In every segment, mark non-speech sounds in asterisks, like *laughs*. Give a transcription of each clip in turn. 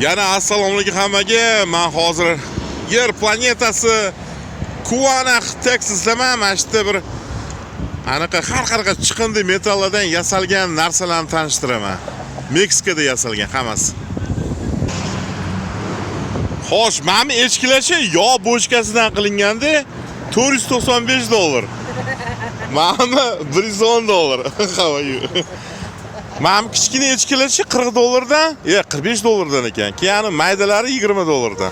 Yana assalomu alaykum hammaga. Men hozir Yer planetasi Kuana Texasdaman. Mana shu yerda bir anaqa har qanaqa chiqindi metallardan yasalgan narsalarni tanishtiraman. Meksikada yasalgan hammasi. Xo'sh, mana echkilachi yog' bochkasidan qilinganda 495 dollar. Mana 110 dollar. *laughs* How are you? Mana kichkina echkilashi 40 dollardan, e 45 dollardan ekan. Keyin maydalari 20 dollardan.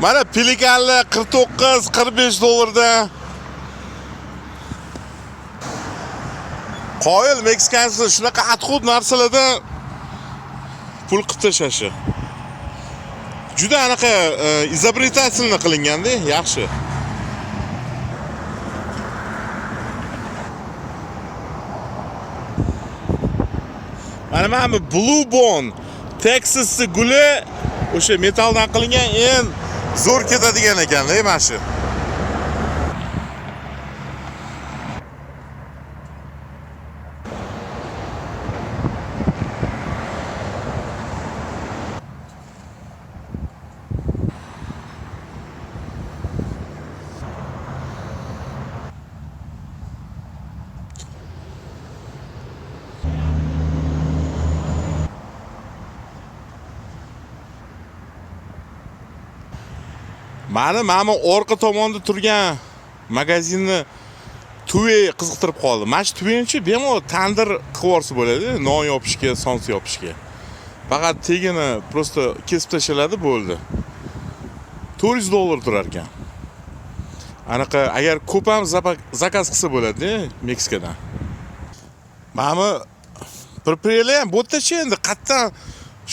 Mana pelikanlar 49, 45 dollardan. Qoyil Meksikansi shunaqa atxud narsalarda pul qilib tashlashi. Juda anaqa e, izobretательно qilinganda, yaxshi. Mana mana bu Blue Bone Texas guli o'sha metalldan qilingan eng zo'r ketadigan ekan-da, mana shu. Mani mana orqa tomonda turgan magazinni tuve qiziqtirib qoldi. Mana shu tuvenichi bemalol tandir qilib yuborsa bo'ladi, non yopishga, sons yopishga. Faqat tegini просто kesib tashaladi bo'ldi. 400 dollar turar ekan. Anaqa agar ko'p ham zakaz qilsa bo'ladi Meksikadan. Mana bu prepellar ham bu yerdachi endi qayerdan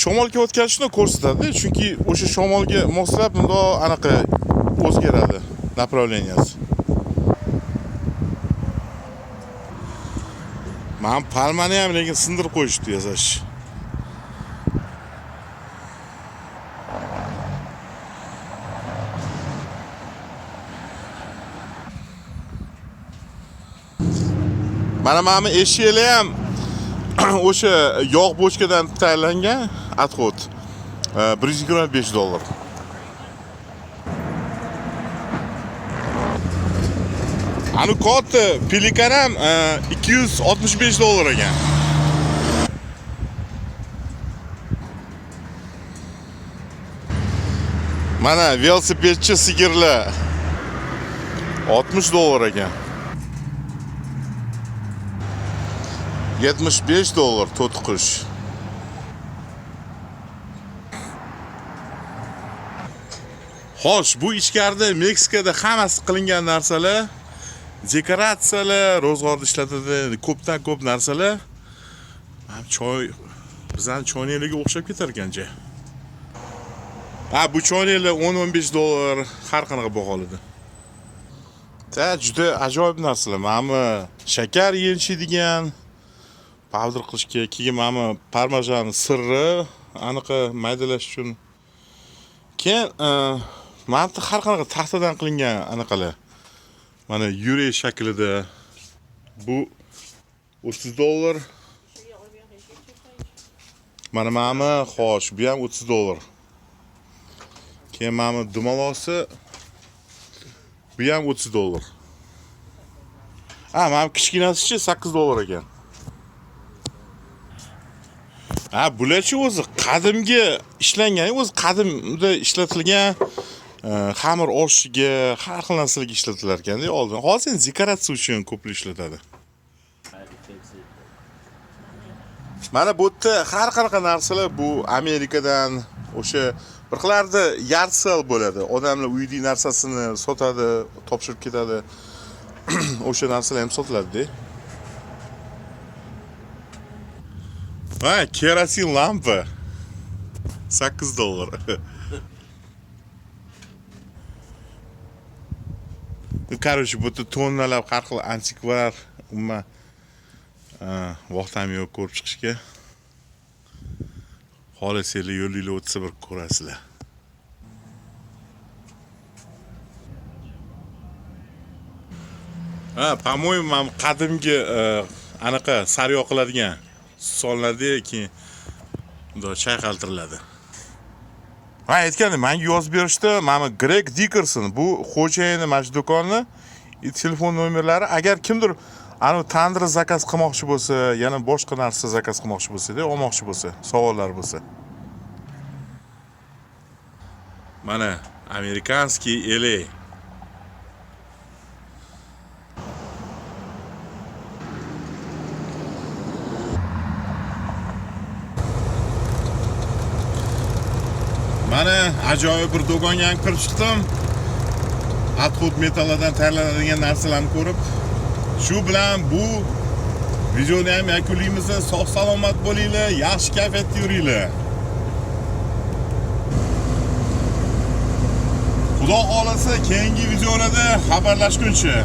shamolga o'tkazishni ko'rsatadi, chunki o'sha shamolga moslab bundoq anaqa o'zgaradi направленияsi. Men palmani ham lekin sindirib qo'yishdi yasash. Mana mana bu eshiklar ham o'sha *coughs* yog' bochkadan tayyorlangan отход. 125 dollar. Ani katta pelikan ham e, 265 dollar ekan. Mana velosipedchi sigirlar 60 dollar ekan. 75 dollar to'tiqush. Xo'sh, bu ichkarida Meksikada hammasi qilingan narsalar, dekoratsiyalar, ro'zg'orda ishlatiladi, ko'pdan ko'p narsalar. Mana choy bizani choynaklarga o'xshab ketar ekanja. Ha, bu choynaklar 10-15 dollar har qanaqa baholada. Ta juda ajoyib narsalar. Mana bu shakar yeyishadigan powder qilishga, keyin mana bu parmesan sirri anaqa maydalash uchun. Keyin e, mana bu har qanaqa taxtadan qilingan anaqalar. Mana yurek shaklida bu 30 dollar. Mana mana xo'sh, bu ham 30 dollar. Keyin mana bu dumalosi bu ham 30 dollar. Ha, mana bu kichkinasichi 8 dollar ekan. Ha, bularchi o'zi qadimgi ishlangan, o'zi qadimda ishlatilgan Э, xamir oshiga, har xil narsalarga ishlatilar ekanda oldin. Hozir dekoratsiya uchun ko'plar ishlatadi. Mana bu yerda har qanaqa narsalar bu Amerikadan o'sha bir xillarda yard bo'ladi. Odamlar uyidagi narsasini sotadi, topshirib ketadi. *clears throat* o'sha narsalar ham sotiladi-da. Ha, kerosin lampa. 8 dollar. *laughs* короче, bu yerda tonnalab har xil antikvar, umuman vaqtim yo'q ko'rib chiqishga. Xohlasanglar yo'linglar o'tsa bir ko'rasizlar. Ha, по-моему, mana qadimgi anaqa sariyog qiladigan solinadi keyin bundoq ha aytgandim manga yozib berishdi? Mana greg dikerson bu xo'jayini mana shu do'konni telefon nomerlari agar kimdir anavi tandri zakaz qilmoqchi bo'lsa yana boshqa narsa zakaz qilmoqchi bo'lsada olmoqchi bo'lsa savollar bo'lsa. Mana amerikanskiy ele mana ajoyib bir do'konga ham kirib chiqdim atxud metallardan tayyorlanadigan narsalarni ko'rib shu bilan bu videoni ham yakunlaymiz sog' salomat bo'linglar yaxshi kayfiyatda yuringlar xudo xohlasa keyingi videolarda xabarlashguncha